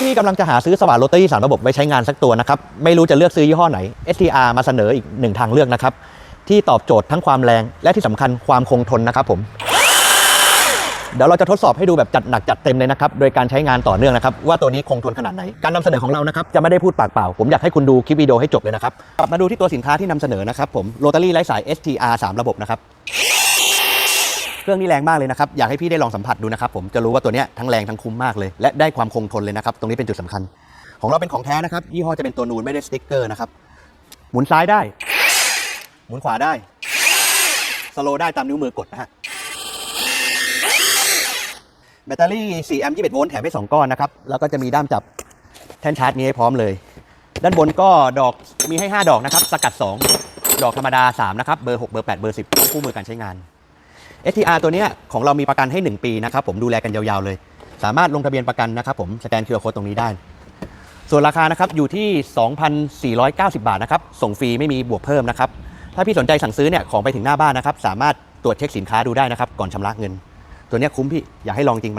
พี่กำลังจะหาซื้อสว่านโรตารี่สามระบบไว้ใช้งานสักตัวนะครับ ไม่รู้จะเลือกซื้อยี่ห้อไหน STR มาเสนออีกหนึ่งทางเลือกนะครับ ที่ตอบโจทย์ทั้งความแรงและที่สำคัญความคงทนนะครับผม เดี๋ยวเราจะทดสอบให้ดูแบบจัดหนักจัดเต็มเลยนะครับ โดยการใช้งานต่อเนื่องนะครับ ว่าตัวนี้คงทนขนาดไหน การนำเสนอของเรานะครับจะไม่ได้พูดปากเปล่า ผมอยากให้คุณดูคลิปวิดีโอให้จบเลยนะครับกลับมาดูที่ตัวสินค้าที่นำเสนอนะครับผมโรตารี่ไร้สาย STR 3ระบบนะครับ เครื่องนี้แรงมากเลยนะครับ อยากให้พี่ได้ลองสัมผัสดูนะครับผมจะรู้ว่าตัวเนี้ยทั้งแรงทั้งคุ้มมากเลย และได้ความคงทนเลยนะครับ ตรงนี้เป็นจุดสำคัญ ของเราเป็นของแท้นะครับ ยี่ห้อจะเป็นตัวนูนไม่ได้สติ๊กเกอร์นะครับ หมุนซ้ายได้ หมุนขวาได้ สโลได้ตามนิ้วมือกดนะฮะ แบตเตอรี่4แอมป์21โวลต์แถมให้2ก้อนนะครับ แล้วก็จะมีด้ามจับแท่นชาร์จนี้ให้พร้อมเลย ด้านบนก็ดอกมีให้ 5 ดอกนะครับ สกัด 2 ดอกธรรมดา 3 นะครับ เบอร์ 6 เบอร์ 8 เบอร์ 10ต้อคู่มือการใช้งาน STR ตัวเนี้ยของเรามีประกันให้ 1 ปีนะครับผมดูแลกันยาวๆเลย สามารถลงทะเบียนประกันนะครับผมสแกน QR Code ตรงนี้ได้ ส่วนราคานะครับอยู่ที่ 2,490 บาทนะครับส่งฟรีไม่มีบวกเพิ่มนะครับถ้าพี่สนใจสั่งซื้อเนี่ยของไปถึงหน้าบ้านนะครับสามารถตรวจเช็คสินค้าดูได้นะครับก่อนชำระเงิน ตัวเนี้ยคุ้มพี่อยากให้ลองจริงมัน